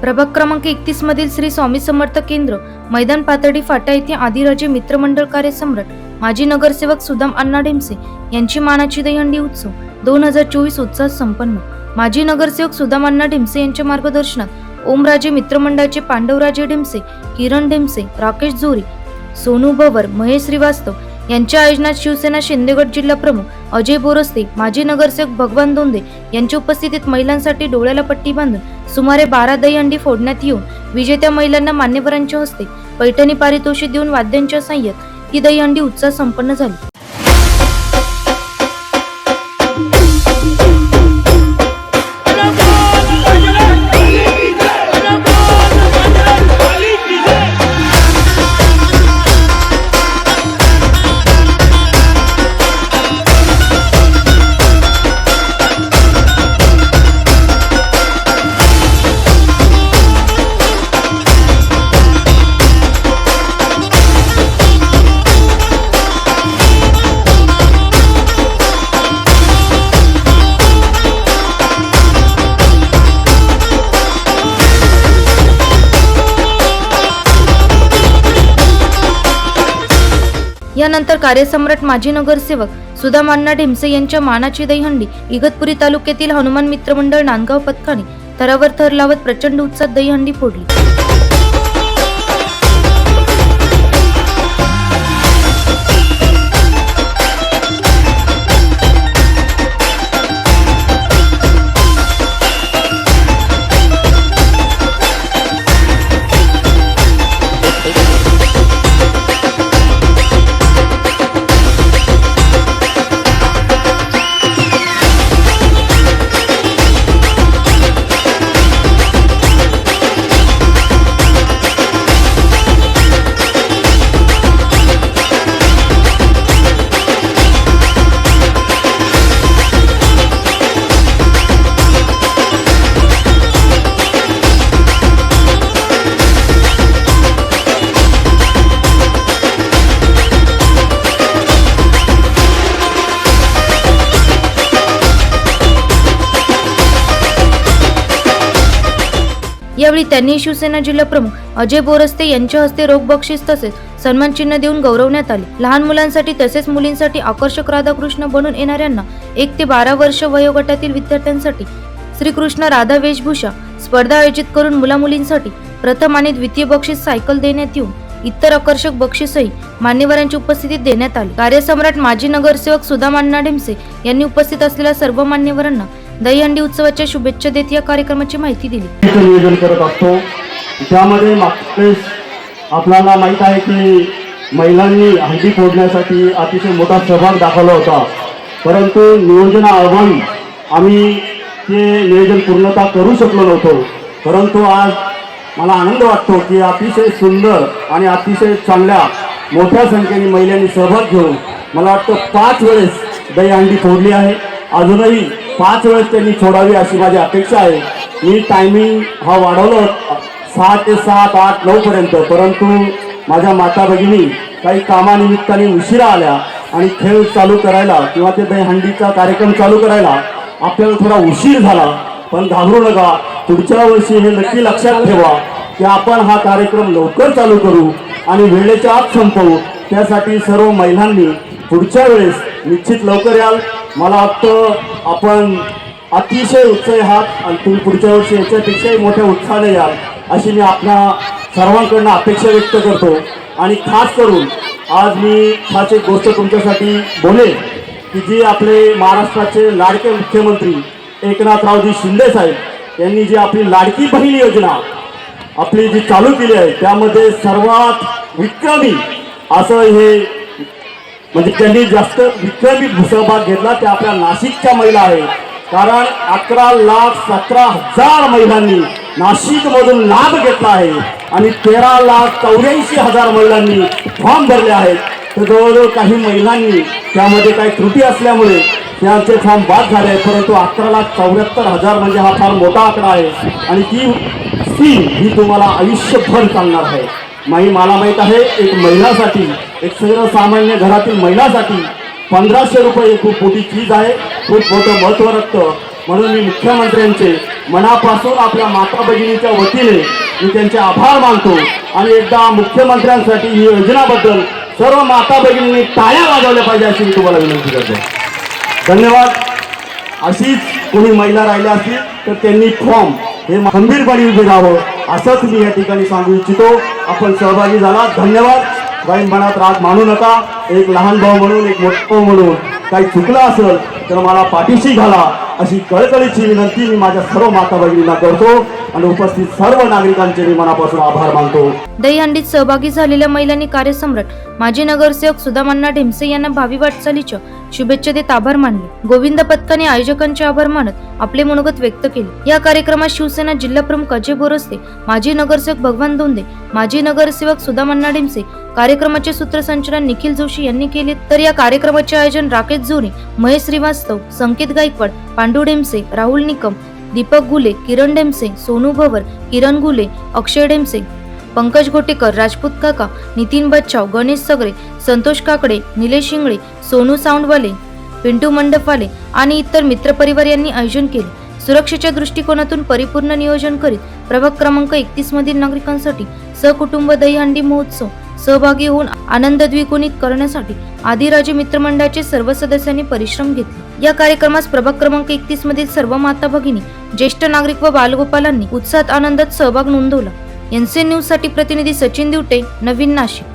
प्रभाग क्रमांक एकतीस मधील श्री स्वामी समर्थ केंद्र मैदान पातळी फाटा येथे आदिराजे मित्रमंडळ कार्यसम्राट माजी नगरसेवक सुदाम अण्णा ढेमसे यांची मानाची दहीहंडी उत्सव दोन हजार चोवीस उत्साह संपन्न. माजी नगरसेवक सुदाम अण्णा ढेमसे यांच्या मार्गदर्शनात ओमराजे मित्रमंडळाचे पांडवराजे ढेमसे किरण ढेमसे राकेश जोरी सोनू भवर महेश श्रीवास्तव यांच्या आयोजनात शिवसेना शिंदेगड जिल्हा प्रमुख अजय बोरस्ते माजी नगरसेवक भगवान दोंदे यांच्या उपस्थितीत महिलांसाठी डोळ्याला पट्टी बांधून सुमारे बारा दहीहंडी फोडण्यात येऊन विजेत्या महिलांना मान्यवरांच्या हस्ते पैठणी पारितोषिक देऊन वाद्यांच्या साह्यात ही दहीहंडी उत्साह संपन्न झाली. यानंतर कार्यसम्राट माजी नगरसेवक सुदाम ढिमसे यांच्या मानाची दहीहंडी इगतपुरी तालुक्यातील हनुमान मित्र मंडळ नांदगाव पथकाने थरावर थर लावत प्रचंड उत्साहात दहीहंडी फोडली. यावेळी त्यांनी शिवसेना जिल्हाप्रमुख अजय बोरस्ते यांच्या हस्ते रोख बक्षीस तसेच सन्मान चिन्ह देऊन गौरवण्यात आले. लहान मुलांसाठी तसेच मुलींसाठी आकर्षक राधाकृष्ण बनून येणाऱ्यांना एक ते बारा वर्ष वयोगटातील विद्यार्थ्यांसाठी श्रीकृष्ण राधा वेशभूषा स्पर्धा आयोजित करून मुलामुलींसाठी प्रथम आणि द्वितीय बक्षीस सायकल देण्यात येऊन इतर आकर्षक बक्षीसही मान्यवरांची उपस्थितीत देण्यात आली. कार्यसम्राट माजी नगरसेवक सुधा मान्ना ढेमसे यांनी उपस्थित असलेल्या सर्व मान्यवरांना दहीहंडी उत्सवाच्या शुभेच्छा देत या कार्यक्रमाची माहिती दिली. नियोजन करत असतो. त्यामध्ये मागचे आपल्याला माहीत आहे की महिलांनी हंडी फोडण्यासाठी अतिशय मोठा सहभाग दाखवला होता. परंतु नियोजनाअभावी आम्ही ते नियोजन पूर्णतः करू शकलो नव्हतो. परंतु आज मला आनंद वाटतो की अतिशय सुंदर आणि अतिशय चांगल्या मोठ्या संख्येने महिलांनी सहभाग घेऊन मला वाटतं पाच वेळेस दहीहंडी फोडली आहे. अजूनही पाच वेळेस त्यांनी छोडावी अशी माझी अपेक्षा आहे. मी टायमिंग हा वाढवलं सहा ते सात आठ नऊ पर्यंत. परंतु माझ्या माता भगिनी काही कामानिमित्ताने उशिरा आल्या आणि खेळ चालू करायला किंवा ते दहीहंडीचा कार्यक्रम चालू करायला आपल्याला थोडा उशीर झाला. पण घाबरू नका. पुढच्या वर्षी हे नक्की लक्षात ठेवा की आपण हा कार्यक्रम लवकर चालू करू आणि वेळेच्या आत संपवू. त्यासाठी सर्व महिलांनी पुढच्या वेळेस निश्चित लवकर याल. मला वाटतं आपण अतिशय उत्साही आहात आणि तुम्ही पुढच्या वर्षी याच्यापेक्षाही मोठ्या उत्साहाने याल अशी मी आपल्या सर्वांकडनं अपेक्षा व्यक्त करतो. आणि खास करून आज मी खास एक गोष्ट तुमच्यासाठी बोलेन की जी आपले महाराष्ट्राचे लाडके मुख्यमंत्री एकनाथरावजी शिंदे साहेब यांनी जी आपली लाडकी बहीण योजना आपली जी चालू केली आहे त्यामध्ये सर्वात विक्रमी असं हे म्हणजे त्यांनी जास्त विक्रमी सहभाग घेतला ते आपल्या नाशिकच्या महिला आहेत. कारण अकरा लाख सतरा हजार महिलांनी नाशिकमधून लाभ घेतला आहे आणि तेरा लाख चौऱ्याऐंशी हजार महिलांनी फॉर्म भरले आहेत. तर जवळजवळ काही महिलांनी त्यामध्ये काही त्रुटी असल्यामुळे त्यांचे फॉर्म बाद झाले आहेत. परंतु अकरा लाख चौऱ्याहत्तर हजार म्हणजे हा फार मोठा आकडा आहे. आणि ती स्कीम ही तुम्हाला आयुष्यभर चालणार आहे. माही मला माहीत आहे एक महिलासाठी एक सर्वसामान्य घरातील महिलासाठी पंधराशे रुपये खूप मोठी चीज आहे. खूप मोठं महत्त्व रखतं. म्हणून मी मुख्यमंत्र्यांचे मनापासून आपल्या माता भगिनीच्या वतीने मी त्यांचे आभार मानतो. आणि एकदा मुख्यमंत्र्यांसाठी ही योजनाबद्दल सर्व माता भगिनींनी टाळ्या वाजवल्या पाहिजे अशी मी तुम्हाला विनंती करतो. धन्यवाद. अशीच कोणी महिला राहिल्या असतील तर त्यांनी फॉर्म हे खंबीरपणे उभे राहावं असंच मी या ठिकाणी सांगू इच्छितो. आपण सहभागी झाला धन्यवाद. काही मनात राग मानू नका. एक लहान भाऊ म्हणून एक मोठं म्हणून काही चुकलं असेल तर मला पाठीशी घाला. अशी कळकळीची विनंती मी माझ्या सर्व माता भगिनींना करतो आणि उपस्थित सर्व नागरिकांचे मी मनापासून आभार मानतो. दहीहंडीत सहभागी झालेल्या महिलांनी कार्यसम्राट माजी नगरसेवक सुदामांना ढिमसे यांना भावी वाटचालीच्या शुभेच्छा देत आभार मानले. गोविंद पथकाने आयोजकांचे आभार मानत आपले मनोगत व्यक्त केले. या कार्यक्रमात शिवसेना जिल्हा प्रमुख अजय बोरस्ते माजी नगरसेवक भगवान दोंदे माजी नगरसेवक सुधा मन्ना डिमसे कार्यक्रमाचे सूत्रसंचालन निखिल जोशी यांनी केले. तर या कार्यक्रमाचे आयोजन राकेश जोरी महेश श्रीवास्तव संकेत गायकवाड पांडू डेमसे राहुल निकम दीपक गुले किरण डेमसे सोनू भवर किरण गुले अक्षय डेमसे पंकज गोटेकर राजपूत काका नितीन बच्चाव गणेश सगरे संतोष काकडे निलेश शिंगळे सोनू साऊंडवाले पिंटू मंडपवाले आणि इतर मित्रपरिवार यांनी आयोजन केले. सुरक्षेच्या दृष्टिकोनातून परिपूर्ण नियोजन करीत प्रभाग क्रमांक एकतीस मधील नागरिकांसाठी सहकुटुंब दहीहंडी महोत्सव सहभागी होऊन आनंद द्विगुणित करण्यासाठी आदिराजे मित्रमंडळाचे सर्व सदस्यांनी परिश्रम घेतले. या कार्यक्रमास प्रभाग क्रमांक एकतीस मधील सर्व माता भगिनी ज्येष्ठ नागरिक व बालगोपालांनी उत्साहात आनंदात सहभाग नोंदवला. एनसीएन न्यूजसाठी प्रतिनिधी सचिन दिवटे नवीन नाशिक.